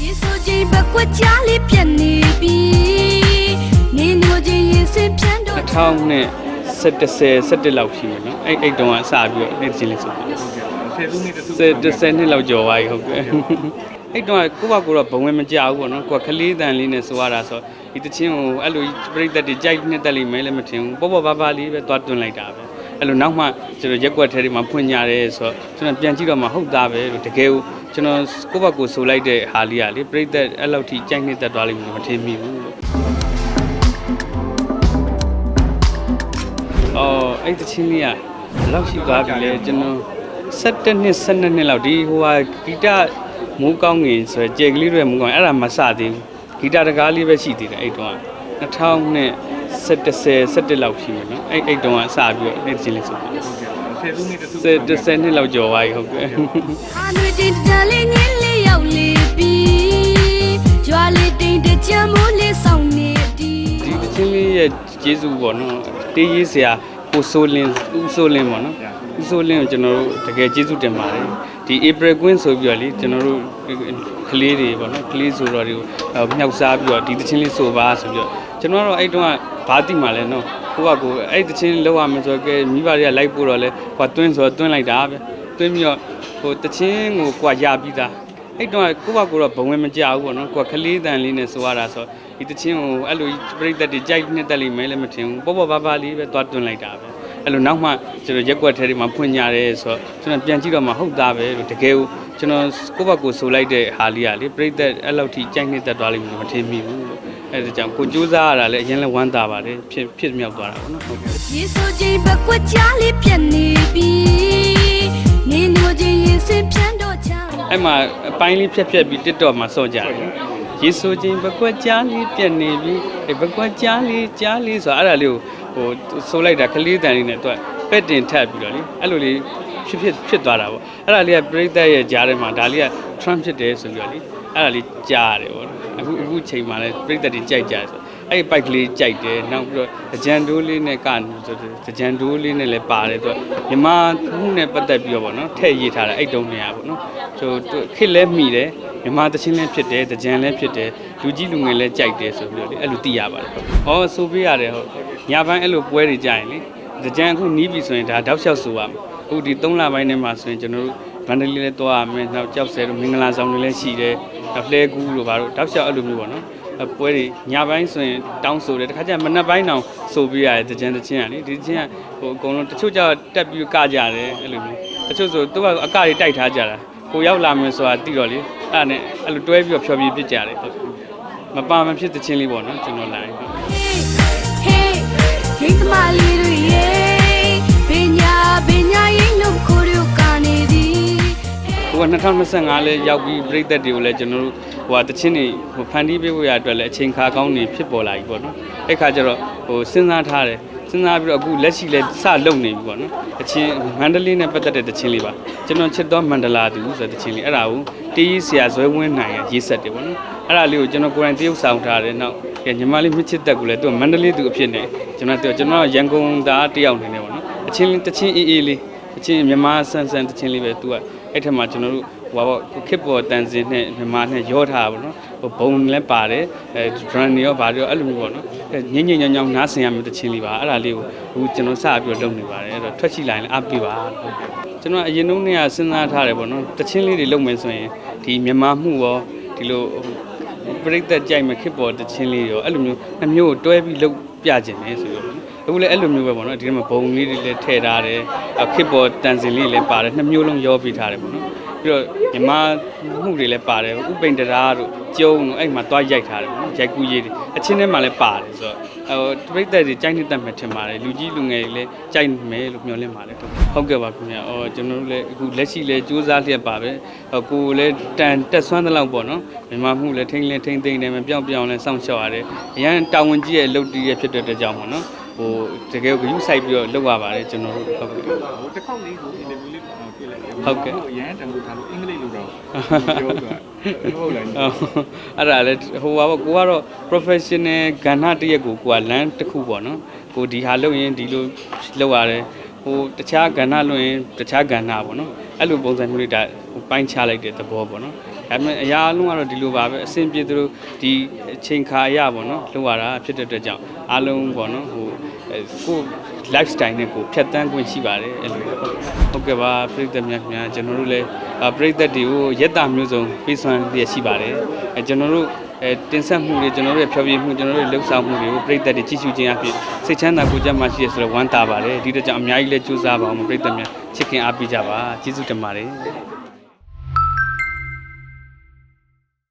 ရေဆိုချင်းဘက်ကွက်ကြားလေးပြက်နေပြီနေညိုချင်းရင်စင်ပြန်တော့2000နဲ့17 17လောက်ရှိမယ်နော်အဲ့အဲ့တုန်းကစပြီးတော့အဲ့ဒီချင်းလေးဆိုပြီးဆယ်စုနှစ်တစ်စု10 10နှစ်လောက်ကျော်သွားပြီဟုတ်ကဲ့အဲ့တုန်းကကိုယ့်ဘကိုယ်တော့ဘဝင်မကြဘူးပေါ့နော်ကိုယ်ကလေးတန်လေးနဲ့ဆိုရတာဆိုဒီတချင်းကိုအဲ့လိုပြိတ္တတွေကြိုက်နှစ်တက်လိမ့်မယ်လည်းမထင်ဘူးပေါ့ပေါ့ပါပါလေးပဲသွားတွန်းလိုက်တာပဲ အဲ့လိုနောက်မှကျွန်တော်ရက်ကွက်ထဲတွေမှာဖွင့်ကြတယ်ဆိုတော့ကျွန်တော်ပြန်ကြည့်တော့မှဟုတ်သားပဲလို့တကယ်ကိုကျွန်တော်ကိုယ့်ဘကိုယ်ဆိုလိုက်တဲ့ဟာလေးကလေပြိတ္တအဲ့လောက်ထိကြိုက်နှစ်တက်သွားလိမ့်မယ်မထင်မိဘူးလို့အော်အဲ့တချင်းလေးကဘယ်လောက်ရှိသွားပြီလဲကျွန်တော်17နှစ်12နှစ်လောက်ဒီဟိုဟာဂီတမိုးကောင်းငင်ဆိုရယ်ကြယ်ကလေးတွေမိုးကောင်းအဲ့ဒါမစသေးဘူးဂီတတကားလေးပဲရှိသေးတယ်အဲ့တုန်းက2000နဲ့ 17 17လောက်ရှိမယ်နော်အဲ့အဲ့တုန်းကစပြီးတော့အဲ့တချင်းလေးဆိုပြီးဆယ်စုနှစ်တစ်စု10 10နှစ်လောက်ကျော်သွားပြီဟုတ်ကဲ့အာနွေတင်တန်လေးငင်းလေးရောက်လေပြီကြွားလေးတိမ်တကြံမိုးလေးဆောင်နေဒီဒီတချင်းလေးရဲ့ကျေးဇူးပေါ့နော်တေးရေးဆရာကိုစိုးလင်းဦးစိုးလင်းပေါ့နော်ဦးစိုးလင်းကိုကျွန်တော်တို့တကယ်ကျေးဇူးတင်ပါတယ်ဒီ April Queen ဆိုပြီးတော့လေကျွန်တော်တို့ကလေးတွေပေါ့နော်ကလေးဆိုတော့တွေကိုမြောက်စားပြီးတော့ဒီတချင်းလေးဆိုပါဆိုပြီးတော့ ကျွန်တော်တို့အဲ့တုန်းကဘာတိမှလဲနော်ကိုကကိုအဲ့တချင်းလောက်ရမယ်ဆိုတော့ကဲမိဘတွေကလိုက်ပို့တော့လဲဟိုတွင်းဆိုတော့တွင်းလိုက်တာပဲတွင်းပြီးတော့ဟိုတချင်းကိုကိုကရပြီးသားအဲ့တော့ကိုယ့်ဘကိုယ်တော့ဘဝင်မကြဘူးပေါ့နော်ကိုယ်ကကလေးတန်လေးနဲ့ဆိုရတာဆိုဒီတချင်းကိုအဲ့လိုပြိတ္တတွေကြိုက်နှစ်တက်လိမ့်မယ်လည်းမထင်ဘူးပေါ့ပေါ့ပါပါလေးပဲသွားတွန်းလိုက်တာပဲအဲ့လိုနောက်မှကျွန်တော်ရက်ကွက်ထဲတွေမှာဖွင့်ကြတယ်ဆိုတော့ကျွန်တော်ပြန်ကြည့်တော့မှဟုတ်သားပဲလို့တကယ်ကိုကျွန်တော်ကိုယ့်ဘကိုယ်ဆိုလိုက်တဲ့ဟာလေးကလေပြိတ္တအဲ့လောက်ထိကြိုက်နှစ်တက်သွားလိမ့်မယ်မထင်မိဘူးလို့ အဲ့ဒါကြောင့်ကိုစူးစမ်းရတာလည်းအရင်လည်းဝမ်းသာပါတယ်ဖြစ်ဖြစ်မြောက်သွားတာပေါ့နော်ဟုတ်ကဲ့ရေဆိုချင်းဘက်ကွက်ကြားလေးပြက်နေပြီနေညိုချင်းရင်စင်ပြန်တော့ချမ်းအဲ့မှာအပိုင်းလေးဖြက်ဖြက်ပြီး TikTok မှာစော့ကြတယ်ရေဆိုချင်းဘကွက်ကြားလေးပြက်နေပြီအဲ့ဘကွက်ကြားလေးကြားလေးဆိုတော့အဲ့ဒါလေးကိုဟိုဆိုလိုက်တာကလေးတန်လေးနဲ့တွက်ပက်တင်ထပ်ပြီးတော့လေအဲ့လိုလေးဖြစ်ဖြစ်ဖြစ်သွားတာပေါ့အဲ့ဒါလေးကပြိတ္တရဲ့ကြားထဲမှာဒါလေးက Trump ဖြစ်တယ်ဆိုပြီးတော့လေ အဲ့ဒါလေးကြားရတယ်ပေါ့အခုအခုချိန်မှာလည်းပြိတ္တတွေကြိုက်ကြတယ်ဆိုအဲ့ဒီ bike ကလေးကြိုက်တယ်နောက်ပြီးတော့ကြံတိုးလေးနဲ့ကနေဆိုကြံတိုးလေးနဲ့လည်းပါတယ်ဆိုတော့မြန်မာမှုနဲ့ပတ်သက်ပြီးတော့ပေါ့နော်ထည့်ရေးထားတာအဲ့တုံးနေရပေါ့နော်ဆိုခစ်လဲမိတယ်မြန်မာတချင်းလည်းဖြစ်တယ်ကြံလည်းဖြစ်တယ်လူကြီးလူငယ်လည်းကြိုက်တယ်ဆိုပြီးတော့လေအဲ့လိုသိရပါတယ်ဟုတ်ဟောဆိုပေးရတယ်ဟုတ်ညပိုင်းအဲ့လိုပွဲတွေကြရင်လေကြံအခုနီးပြီဆိုရင်ဒါတောက်လျှောက်ဆိုရမယ်အခုဒီ3လပိုင်းထဲမှာဆိုရင်ကျွန်တော်တို့ ဗန္ဒလီလည်းတွားရမယ်နောက်ကြောက်ဆဲတို့မင်္ဂလာဆောင်တွေလည်းရှိတယ်နောက်လှဲကူးတို့ဘာတို့တောက်လျှောက်အဲ့လိုမျိုးပေါ့နော်အပွဲတွေညပိုင်းဆိုရင်တောင်းဆိုတယ်တခါကျရင်မနက်ပိုင်းတောင်ဆိုပြရတယ်တကြံတချင်းကလေဒီတချင်းကဟိုအကုန်လုံးတချို့ကျတော့တက်ပြီးကကြတယ်အဲ့လိုမျိုးတချို့ဆိုသူကအကတွေတိုက်ထားကြတာကိုရောက်လာမယ်ဆိုတာသိတော့လေအဲ့ဒါနဲ့အဲ့လိုတွဲပြီးတော့ဖြောပြပြစ်ကြတယ်ဟုတ်မပါမဖြစ်တချင်းလေးပေါ့နော်ကျွန်တော်လာရ ဟိုက2025လဲရောက်ပြီးပြည်သက်တွေကိုလည်းကျွန်တော်တို့ဟိုဟာတချင်းတွေဟိုဖန်တီးပေးဖို့ရအတွက်လည်းအချိန်ခါကောင်းနေဖြစ်ပေါ်လာပြီပေါ့နော်အဲ့ခါကျတော့ဟိုစဉ်းစားထားတယ်စဉ်းစားပြီးတော့အခုလက်ရှိလဲစလုံနေပြီပေါ့နော်တချင်းမန္တလေးနဲ့ပတ်သက်တဲ့တချင်းလေးပါကျွန်တော်ချစ်တော်မန္တလာတူဆိုတဲ့တချင်းလေးအဲ့ဒါကိုတေးကြီးဆရာဇွဲဝင်းနိုင်ရရေးဆက်တယ်ပေါ့နော်အဲ့ဒါလေးကိုကျွန်တော်ကိုယ်တိုင်တရုပ်ဆောင်ထားတယ်နောက်ကဲညီမလေးမြစ်ချစ်တက်ကူလဲသူကမန္တလေးသူအဖြစ်နေကျွန်တော်ကျွန်တော်ရန်ကုန်သားတယောက်နေနေပေါ့နော်အချင်းတချင်းအေးအေးလေးအချင်းမြန်မာဆန်ဆန်တချင်းလေးပဲသူက အဲ့ထက်မှာကျွန်တော်တို့ဟိုပါခစ်ပေါ်တန်စင်နဲ့မြန်မာနဲ့ရောထားတာပေါ့နော်ဟိုဘုံလည်းပါတယ်အဲ drum တွေရောဗာတွေရောအဲ့လိုမျိုးပေါ့နော်အဲညင်ညင်ညောင်ညောင်နားဆင်ရမယ့်တခြင်းလေးပါအဲ့ဒါလေးကိုအခုကျွန်တော်စပြီးတော့လုပ်နေပါတယ်အဲ့တော့ထွက်ချိလိုက်ရင်အပ်ပြပါကျွန်တော်အရင်တုန်းကစဉ်းစားထားတယ်ပေါ့နော်တခြင်းလေးတွေလုပ်မယ်ဆိုရင်ဒီမြန်မာမှုရောဒီလိုပြိသက်ကြိုက်မဲ့ခစ်ပေါ်တခြင်းလေးရောအဲ့လိုမျိုးနှမျိုးကိုတွဲပြီးလုပ်ပြခြင်းလေဆိုတော့ အခုလည်းအဲ့လိုမျိုးပဲပေါ့နော်ဒီထဲမှာဘုံလေးတွေလည်းထည့်ထားတယ်ခစ်ပေါ်တန်စင်လေးလည်းပါတယ်နှမျိုးလုံးရောပြီးထားတယ်ပေါ့နော်ပြီးတော့ညီမမှုတွေလည်းပါတယ်ဥပိန်တရာတို့ကျုံတို့အဲ့မှာတွားရိုက်ထားတယ်ပေါ့နော်ရိုက်ကူးရေးတွေအချင်းထဲမှာလည်းပါတယ်ဆိုတော့ဟိုပြိတ္တတွေကြိုက်နေတတ်မှထင်ပါတယ်လူကြီးလူငယ်တွေလည်းကြိုက်မယ်လို့မျှော်လင့်ပါတယ်ဟုတ်ကဲ့ပါခင်ဗျာအော်ကျွန်တော်တို့လည်းအခုလက်ရှိလည်းစူးစမ်းလျက်ပါပဲဟိုကိုယ်လည်းတန်တက်ဆွမ်းသလောက်ပေါ့နော်မြန်မာမှုလည်းထိမ့်လဲထိမ့်သိမ့်တယ်မပြောင်းပြောင်းလဲစောင့်ရှောက်ရတယ်အရန်တာဝန်ကြီးရဲ့အလုပ်တည်းရဲ့ဖြစ်တဲ့အတွက်ကြောင့်ပေါ့နော် ဟိုတကယ်ကိုယူဆိုင်ပြီးတော့လုပ်ရပါတယ်ကျွန်တော်တို့ဟုတ်ကဲ့ဟိုတစ်ခေါက်လေးကို interview လေးပြလိုက်တယ်ဟုတ်ကဲ့ရန်တန်ကိုထားလို့အင်္ဂလိပ်လိုတော့ပြောဆိုတာဟုတ်လားအဲ့ဒါလည်းဟိုပါပေါ့ကိုကတော့ professional ကဏ္ဍတစ်ရက်ကိုကိုကလမ်းတစ်ခုပေါ့နော်ကိုဒီဟာလုပ်ရင်ဒီလိုလုပ်ရတယ်ဟိုတခြားကဏ္ဍလုပ်ရင်တခြားကဏ္ဍပေါ့နော်အဲ့လိုပုံစံမျိုးလေးဒါပိုင်းခြားလိုက်တဲ့သဘောပေါ့နော်ဒါပေမဲ့အရာအလုံးကတော့ဒီလိုပါပဲအဆင်ပြေသလိုဒီအချိန်ခါအရပေါ့နော်လှုပ်ရတာဖြစ်တဲ့အတွက်ကြောင့်အားလုံးပေါ့နော်ဟိုအဲ ကိုယ် lifestyle နဲ့ကိုဖြတ်တန်းခွင့်ရှိပါတယ်အဲ့လိုဟုတ်ဟုတ်ကဲ့ပါပြည်သက်များခင်ဗျာကျွန်တော်တို့လည်းအာပြည်သက်တွေကိုရက်တာမျိုးစုံပေးစွမ်းရရှိပါတယ်အဲကျွန်တော်တို့အဲတင်ဆက်မှုတွေကျွန်တော်တို့ရဲ့ဖြောပြမှုကျွန်တော်တို့ရဲ့လှုပ်ဆောင်မှုတွေကိုပြည်သက်တွေကြည့်ရှုခြင်းအပြင်စိတ်ချမ်းသာကိုယ်ကျန်းမာရှိရဆိုတော့ဝမ်းသာပါတယ်ဒီတော့ကြောင့်အများကြီးလည်းကြိုးစားပါအောင်ပြည်သက်များချစ်ခင်အားပေးကြပါကျေးဇူးတင်ပါတယ်